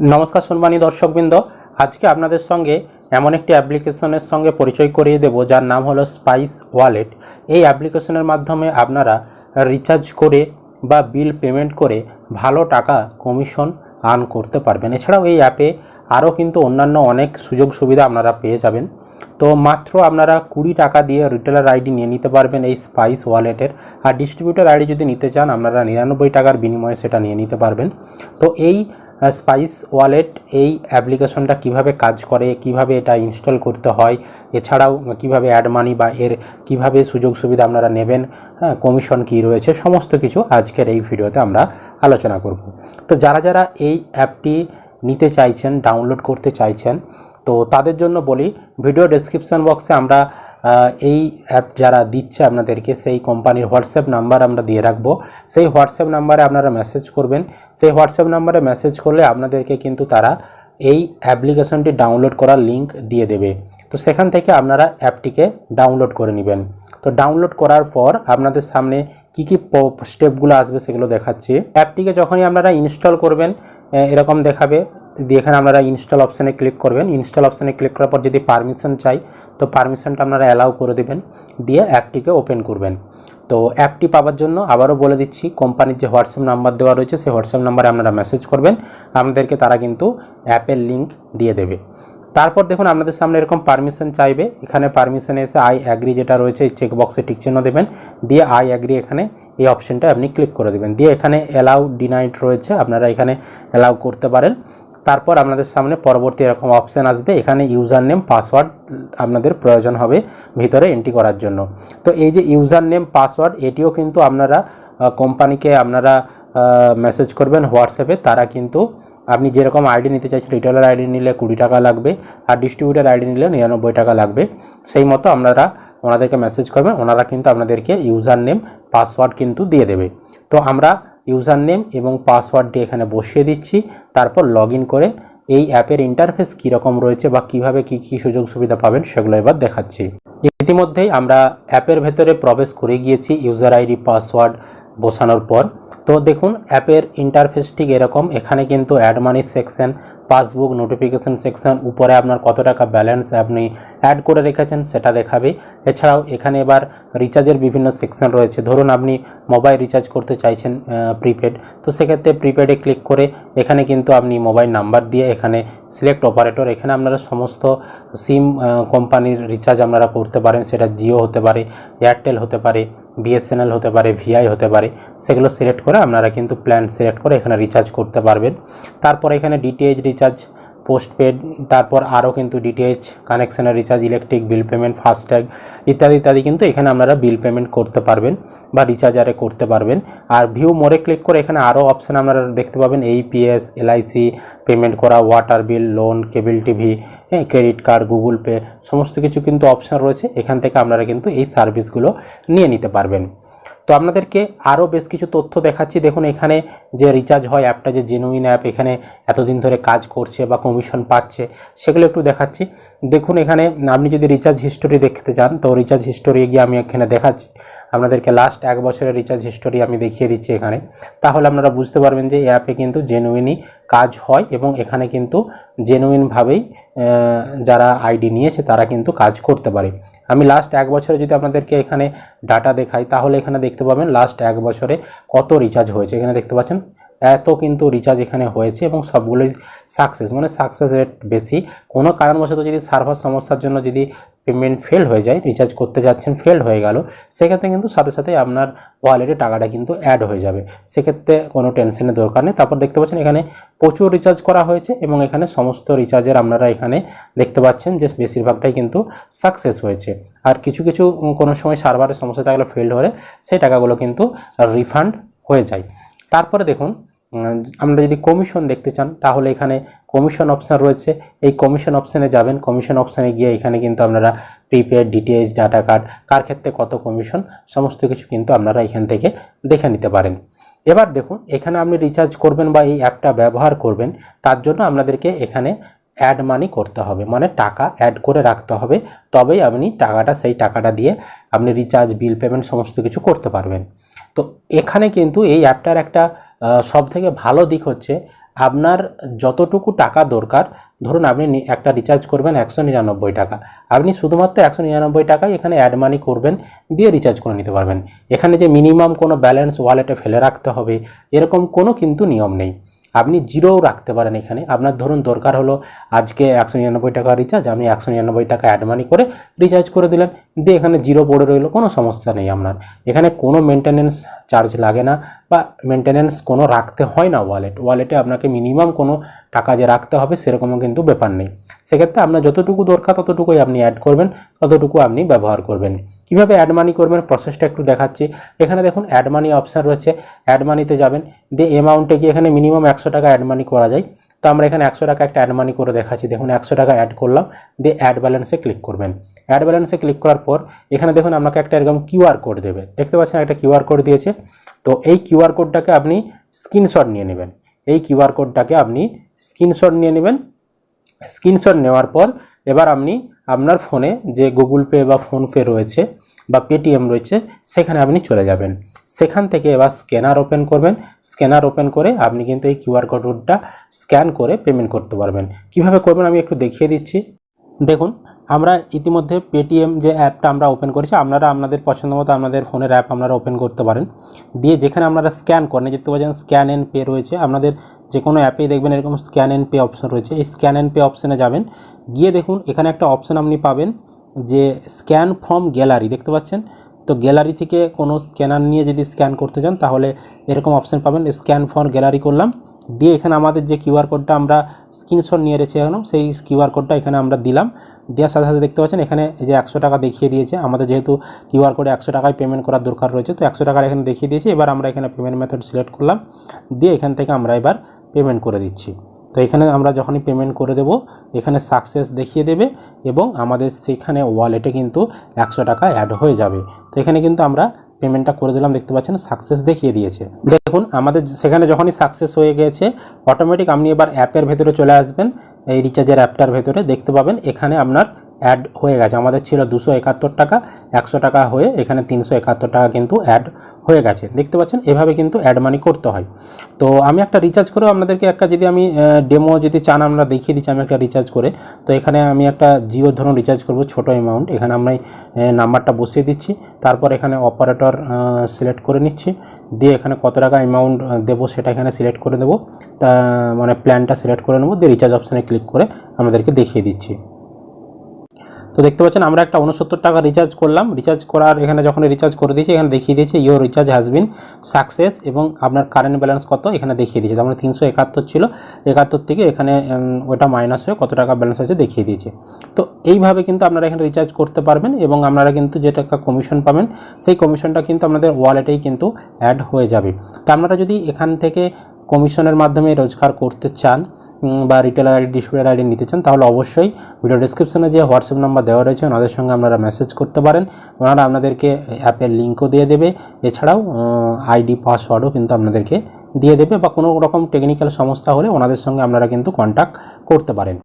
নমস্কার সম্মানী দর্শকবৃন্দ। আজকে আপনাদের সঙ্গে এমন একটি অ্যাপ্লিকেশনের সঙ্গে পরিচয় করিয়ে দেব, যার নাম হলো স্পাইস ওয়ালেট। এই অ্যাপ্লিকেশনের মাধ্যমে আপনারা রিচার্জ করে বা বিল পেমেন্ট করে ভালো টাকা কমিশন আর্ন করতে পারবেন। এছাড়াও এই অ্যাপে আরও কিন্তু অন্যান্য অনেক সুযোগ সুবিধা আপনারা পেয়ে যাবেন। তো মাত্র আপনারা কুড়ি টাকা দিয়ে রিটেলার আইডি নিয়ে নিতে পারবেন এই স্পাইস ওয়ালেটের। আর ডিস্ট্রিবিউটার আইডি যদি নিতে চান, আপনারা নিরানব্বই টাকার বিনিময়ে সেটা নিয়ে নিতে পারবেন। তো এই স্পাইস ওয়ালেট এই অ্যাপ্লিকেশনটা কীভাবে কাজ করে, কীভাবে এটা ইনস্টল করতে হয়, এছাড়াও কীভাবে অ্যাড মানি বা এর কীভাবে সুযোগ সুবিধা আপনারা নেবেন হ্যাঁ কমিশন কী রয়েছে, সমস্ত কিছু আজকের এই ভিডিওতে আমরা আলোচনা করব। তো যারা যারা এই অ্যাপটি নিতে চাইছেন ডাউনলোড করতে চাইছেন, তো তাদের জন্য বলি ভিডিও ডেসক্রিপশন বক্সে আমরা এই অ্যাপ যারা দিচ্ছে আপনাদেরকে, সেই কোম্পানির হোয়াটসঅ্যাপ নাম্বার আমরা দিয়ে রাখব। সেই হোয়াটসঅ্যাপ নাম্বারে আপনারা মেসেজ করবেন। সেই হোয়াটসঅ্যাপ নাম্বারে মেসেজ করলে আপনাদেরকে কিন্তু তারা এই অ্যাপ্লিকেশনটি ডাউনলোড করার লিঙ্ক দিয়ে দেবে। তো সেখান থেকে আপনারা অ্যাপটিকে ডাউনলোড করে নেবেন। তো ডাউনলোড করার পর আপনাদের সামনে কী কী স্টেপগুলো আসবে সেগুলো দেখাচ্ছি। অ্যাপটিকে যখনই আপনারা ইনস্টল করবেন এরকম দেখাবে। দিয়ে এখানে আপনারা ইনস্টল অপশানে ক্লিক করবেন ইনস্টল অপশানে ক্লিক করার পর যদি পারমিশন চাই, তো পারমিশনটা আপনারা অ্যালাউ করে দেবেন, দিয়ে অ্যাপটিকে ওপেন করবেন। তো অ্যাপটি পাওয়ার জন্য আবারও বলে দিচ্ছি কোম্পানির যে হোয়াটসঅ্যাপ নাম্বার দেওয়া রয়েছে, সেই হোয়াটসঅ্যাপ নাম্বারে আপনারা মেসেজ করবেন আপনাদেরকে তারা কিন্তু অ্যাপের লিঙ্ক দিয়ে দেবে। তারপর দেখুন, আপনাদের সামনে এরকম পারমিশন চাইবে, এখানে পারমিশনে এসে আই অ্যাগ্রি যেটা রয়েছে, এই চেকবক্সে টিক চিহ্ন দেবেন, দিয়ে আই অ্যাগ্রি এখানে এই অপশনটা আপনি ক্লিক করে দেবেন। দিয়ে এখানে অ্যালাউ ডিনাইট রয়েছে, আপনারা এখানে অ্যালাউ করতে পারেন। তারপর আপনাদের সামনে পরবর্তী এরকম অপশান আসবে। এখানে ইউজার নেম পাসওয়ার্ড আপনাদের প্রয়োজন হবে ভিতরে এন্ট্রি করার জন্য। তো এই যে ইউজার নেম পাসওয়ার্ড এটিও কিন্তু আপনারা কোম্পানিকে আপনারা মেসেজ করবেন হোয়াটসঅ্যাপে তারা কিন্তু আপনি যেরকম আইডি নিতে চাইছেন রিটেলার আইডি নিলে কুড়ি টাকা লাগবে আর ডিস্ট্রিবিউটার আইডি নিলে নিরানব্বই টাকা লাগবে। সেই মতো আপনারা ওনাদেরকে মেসেজ করবেন, ওনারা কিন্তু আপনাদেরকে ইউজার নেম পাসওয়ার্ড কিন্তু দিয়ে দেবে। তো আমরা ইউজার নেম এবং পাসওয়ার্ডটি এখানে বসিয়ে দিচ্ছি। তারপর লগ করে এই অ্যাপের ইন্টারফেস কীরকম রয়েছে বা কীভাবে কি কি সুযোগ সুবিধা পাবেন সেগুলো এবার দেখাচ্ছি। ইতিমধ্যেই আমরা অ্যাপের ভেতরে প্রবেশ করে গিয়েছি ইউজার আইডি পাসওয়ার্ড বসানোর পর। তো দেখুন, অ্যাপের ইন্টারফেস ঠিক এরকম। এখানে কিন্তু add money section passbook notification section উপরে আপনার কত টাকা ব্যালেন্স আপনি অ্যাড করে রেখেছেন সেটা দেখাবে। এছাড়াও এখানে এবার রিচার্জের বিভিন্ন সেকশন রয়েছে। ধরুন আপনি মোবাইল রিচার্জ করতে চাইছেন প্রিপেড তো সেক্ষেত্রে প্রিপেডে ক্লিক করে এখানে কিন্তু আপনি মোবাইল নাম্বার দিয়ে এখানে সিলেক্ট অপারেটর এখানে আপনারা সমস্ত সিম কোম্পানির রিচার্জ আপনারা করতে পারেন। সেটা জিও হতে পারে এয়ারটেল হতে পারে। বিএসএনএল হতে পারে ভিআই হতে পারে, সেগুলো সিলেক্ট করে আপনারা কিন্তু প্ল্যান সিলেক্ট করে এখানে রিচার্জ করতে পারবেন। তারপর এখানে ডিটিএইচ রিচার্জ পোস্টপেড তারপর আরও কিন্তু DTH কানেকশনের recharge electric bill payment FASTag ইত্যাদি ইত্যাদি কিন্তু এখানে আপনারা বিল পেমেন্ট করতে পারবেন বা রিচার্জ আরে করতে পারবেন। আর ভিউ মোরে ক্লিক করে এখানে আরও অপশান আপনারা দেখতে পাবেন এইপিএস এলআইসি পেমেন্ট করা water bill loan cable TV হ্যাঁ ক্রেডিট কার্ড গুগল পে সমস্ত কিছু কিন্তু অপশান রয়েছে। এখান থেকে আপনারা কিন্তু এই সার্ভিসগুলো নিয়ে নিতে পারবেন। তো আপনাদেরকে আরও বেশ কিছু তথ্য দেখাচ্ছি। দেখুন, এখানে যে রিচার্জ হয় অ্যাপটা, যে জেনুইন অ্যাপ এখানে এতদিন ধরে কাজ করছে বা কমিশন পাচ্ছে, সেগুলো একটু দেখাচ্ছি। দেখুন, এখানে আপনি যদি রিচার্জ হিস্টোরি দেখতে চান, তো রিচার্জ হিস্টোরি গিয়ে আমি এখানে দেখাচ্ছি। আপনাদেরকে লাস্ট এক বছরের রিচার্জ হিস্টোরি আমি দেখিয়ে দিচ্ছি এখানে। তাহলে আপনারা বুঝতে পারবেন যে এই অ্যাপে কিন্তু জেনুইনই কাজ হয় এবং এখানে কিন্তু জেনুইনভাবেই যারা আইডি নিয়েছে তারা কিন্তু কাজ করতে পারে। আমি লাস্ট এক বছরে যদি আপনাদেরকে এখানে ডাটা দেখাই, তাহলে এখানে দেখতে পাবেন লাস্ট এক বছরে কত রিচার্জ হয়েছে। এখানে দেখতে পাচ্ছেন? এত কিন্তু রিচার্জ এখানে হয়েছে এবং সবগুলোই সাকসেস মানে সাকসেস রেট বেশি। কোনো কারণবশত যদি সার্ভার সমস্যার জন্য যদি পেমেন্ট ফেল হয়ে যায় রিচার্জ করতে যাচ্ছেন ফেল হয়ে গেল, সেক্ষেত্রে কিন্তু সাথে সাথে আপনার ওয়ালেটে টাকাটা কিন্তু অ্যাড হয়ে যাবে। সেক্ষেত্রে কোনো টেনশনের দরকার নেই। তারপর দেখতে পাচ্ছেন এখানে প্রচুর রিচার্জ করা হয়েছে এবং এখানে সমস্ত রিচার্জের আপনারা এখানে দেখতে পাচ্ছেন যে বেশিরভাগটাই কিন্তু সাকসেস হয়েছে। আর কিছু কিছু কোনো সময় সার্ভারের সমস্যা থাকলে ফেল হলে, সেই টাকাগুলো কিন্তু রিফান্ড হয়ে যায়। তারপরে দেখুন আমরা যদি কমিশন দেখতে চান, তাহলে এখানে কমিশন অপশান রয়েছে। এই কমিশন অপশানে যাবেন। কমিশন অপশানে গিয়ে এখানে কিন্তু আপনারা প্রিপেড ডিটিএইচ ডাটা কার্ড কার ক্ষেত্রে কত কমিশন সমস্ত কিছু কিন্তু আপনারা এখান থেকে দেখে নিতে পারেন। এবার দেখুন, এখানে আপনি রিচার্জ করবেন বা এই অ্যাপটা ব্যবহার করবেন, তার জন্য আপনাদেরকে এখানে অ্যাড মানি করতে হবে। মানে টাকা অ্যাড করে রাখতে হবে, তবেই আপনি টাকাটা, সেই টাকাটা দিয়ে আপনি রিচার্জ বিল পেমেন্ট সমস্ত কিছু করতে পারবেন। তো এখানে কিন্তু এই অ্যাপটার একটা সব থেকে ভালো দিক হচ্ছে আপনার যতটুকু টাকা দরকার, ধরুন আপনি একটা রিচার্জ করবেন একশো নিরানব্বই টাকা। আপনি শুধুমাত্র একশো নিরানব্বই টাকায় এখানে অ্যাড মানি করবেন, দিয়ে রিচার্জ করে নিতে পারবেন। এখানে যে মিনিমাম কোনো ব্যালেন্স ওয়ালেটে ফেলে রাখতে হবে, এরকম কোনো কিন্তু নিয়ম নেই। আপনি জিরোও রাখতে পারেন এখানে। আপনার ধরুন দরকার হলো আজকে একশো নিরানব্বই টাকা রিচার্জ আপনি একশো নিরানব্বই টাকা অ্যাডমানি করে রিচার্জ করে দিলেন। দিয়ে এখানে জিরো পড়ে রইল, কোনো সমস্যা নেই আপনার। এখানে কোনো মেনটেনেন্স চার্জ লাগে না বা মেনটেনেন্স কোনো রাখতে হয় না ওয়ালেট ওয়ালেটে আপনাকে মিনিমাম কোনো টাকা যে রাখতে হবে সেরকমও কিন্তু ব্যাপার নেই। সেক্ষেত্রে আপনার যতটুকু দরকার ততটুকুই আপনি অ্যাড করবেন, ততটুকু আপনি ব্যবহার করবেন। কীভাবে অ্যাড মানি করবেন প্রসেসটা একটু দেখাচ্ছি। এখানে দেখুন অ্যাড মানি অপশান রয়েছে। অ্যাড মানিতে যাবেন, দিয়ে অ্যামাউন্টে গিয়ে এখানে মিনিমাম একশো টাকা অ্যাড মানি করা যায়। তো আমরা এখানে একশো টাকা একটা অ্যাড মানি করে দেখাচ্ছি। দেখুন একশো টাকা অ্যাড করলাম, দিয়ে অ্যাড ব্যালেন্সে ক্লিক করবেন। অ্যাড ব্যালেন্সে ক্লিক করার পর এখানে দেখুন আপনাকে একটা এরকম কিউআর কোড দেবে। দেখতে পাচ্ছেন একটা কিউআর কোড দিয়েছে। তো এই কিউআর কোডটাকে আপনি স্ক্রিনশট নিয়ে নেবেন। এই কিউআর কোডটাকে আপনি স্ক্রিনশট নিয়ে নেবেন। স্ক্রিনশট নেওয়ার পর এবার আপনি আপনার ফোনে যে গুগল পে বা ফোনপে রয়েছে বা পেটিএম রয়েছে, সেখানে আপনি চলে যাবেন। সেখান থেকে এবার স্ক্যানার ওপেন করবেন। স্ক্যানার ওপেন করে আপনি কিন্তু এই কিউআর কোডটা স্ক্যান করে পেমেন্ট করতে পারবেন। কীভাবে করবেন আমি একটু দেখিয়ে দিচ্ছি। দেখুন আমরা ইতিমধ্যে পেটিএম যে অ্যাপটা আমরা ওপেন করেছি, আপনারা আপনাদের পছন্দ মতো আপনাদের ফোনের অ্যাপ আপনারা ওপেন করতে পারেন। দিয়ে যেখানে আপনারা স্ক্যান করেন যেতে পাচ্ছেন স্ক্যান অ্যান্ড পে রয়েছে, আপনাদের যে কোনো অ্যাপেই দেখবেন এরকম স্ক্যান অ্যান্ড পে অপশন রয়েছে। এই স্ক্যান অ্যান্ড পে অপশনে যাবেন, গিয়ে দেখুন এখানে একটা অপশন আপনি পাবেন যে স্ক্যান ফ্রম গ্যালারি দেখতে পাচ্ছেন? তো গ্যালারি থেকে কোনো স্ক্যানার নিয়ে যদি স্ক্যান করতে চান, তাহলে এরকম অপশান পাবেন স্ক্যান ফর গ্যালারি করলাম। দিয়ে এখানে আমাদের যে কিউআর কোডটা আমরা স্ক্রিনশট নিয়ে রেখেছিলাম সেই কিউআর কোডটা এখানে আমরা দিলাম। দেওয়ার সাথে সাথে দেখতে পাচ্ছেন, এখানে যে একশো টাকা দেখিয়ে দিয়েছে। আমাদের যেহেতু কিউআর কোডে একশো টাকায় পেমেন্ট করার দরকার রয়েছে, তো একশো টাকার এখানে দেখিয়ে দিয়েছে। এবার আমরা এখানে পেমেন্ট মেথড সিলেক্ট করলাম। দিয়ে এখান থেকে আমরা এবার পেমেন্ট করে দিচ্ছি। তো এখানে আমরা যখনই পেমেন্ট করে দেব, এখানে সাকসেস দেখিয়ে দেবে এবং আমাদের সেখানে ওয়ালেটে কিন্তু একশো টাকা অ্যাড হয়ে যাবে। তো এখানে কিন্তু আমরা পেমেন্টটা করে দিলাম, দেখতে পাচ্ছেন সাকসেস দেখিয়ে দিয়েছে। দেখুন, আমাদের সেখানে যখনই সাকসেস হয়ে গেছে অটোমেটিক আপনি এবার অ্যাপের ভেতরে চলে আসবেন, এই রিচার্জের অ্যাপটার ভেতরে, দেখতে পাবেন এখানে আপনার অ্যাড হয়ে গেছে। আমাদের ছিল দুশো একাত্তর টাকা, একশো টাকা হয়ে এখানে তিনশো একাত্তর টাকা কিন্তু অ্যাড হয়ে গেছে। দেখতে পাচ্ছেন? এভাবে কিন্তু অ্যাড মানি করতে হয়। তো আমি একটা রিচার্জ করেও আপনাদেরকে একটা যদি আমি ডেমো যদি চান, আমরা দেখিয়ে দিচ্ছি আমি একটা রিচার্জ করে। তো এখানে আমি একটা জিও ধরুন রিচার্জ করব, ছোট অ্যামাউন্ট এখানে আমি নাম্বারটা বসিয়ে দিচ্ছি। তারপর এখানে অপারেটর সিলেক্ট করে নিচ্ছি। দিয়ে এখানে কত টাকা অ্যামাউন্ট দেবো সেটা এখানে সিলেক্ট করে দেবো। তা মানে প্ল্যানটা সিলেক্ট করে নেব। দিয়ে রিচার্জ অপশানে ক্লিক করে আমাদেরকে দেখিয়ে দিচ্ছি। তো দেখতে পাচ্ছেন, আমরা একটা উনসত্তর টাকা রিচার্জ করলাম। রিচার্জ করার এখানে যখন রিচার্জ করে দিয়েছি, এখানে দেখিয়ে দিয়েছে your recharge has been success এবং আপনার কারেন্ট ব্যালেন্স কত এখানে দেখিয়ে দিয়েছে। তার মানে তিনশো একাত্তর ছিল। একাত্তর থেকে এখানে ওটা মাইনাস হয়ে কত টাকা ব্যালেন্স আছে দেখিয়ে দিয়েছে। তো এইভাবে কিন্তু আপনারা এখানে রিচার্জ করতে পারবেন এবং আপনারা কিন্তু যে টাকা কমিশন পাবেন, সেই কমিশনটা কিন্তু আপনাদের ওয়ালেটেই কিন্তু অ্যাড হয়ে যাবে। তো আপনারা যদি এখান থেকে কমিশনের মাধ্যমে রোজগার করতে চান বা রিটেলার আইডি ডিস্ট্রিবিউটার আইডি নিতে চান, তাহলে অবশ্যই ভিডিও ডিসক্রিপশনে যে হোয়াটসঅ্যাপ নাম্বার দেওয়া রয়েছে, ওনাদের সঙ্গে আপনারা মেসেজ করতে পারেন। ওনারা আপনাদেরকে অ্যাপের লিঙ্কও দিয়ে দেবে। এছাড়াও আইডি পাসওয়ার্ডও কিন্তু আপনাদেরকে দিয়ে দেবে, বা কোনো রকম টেকনিক্যাল সমস্যা হলে ওনাদের সঙ্গে আপনারা কিন্তু কন্ট্যাক্ট করতে পারেন।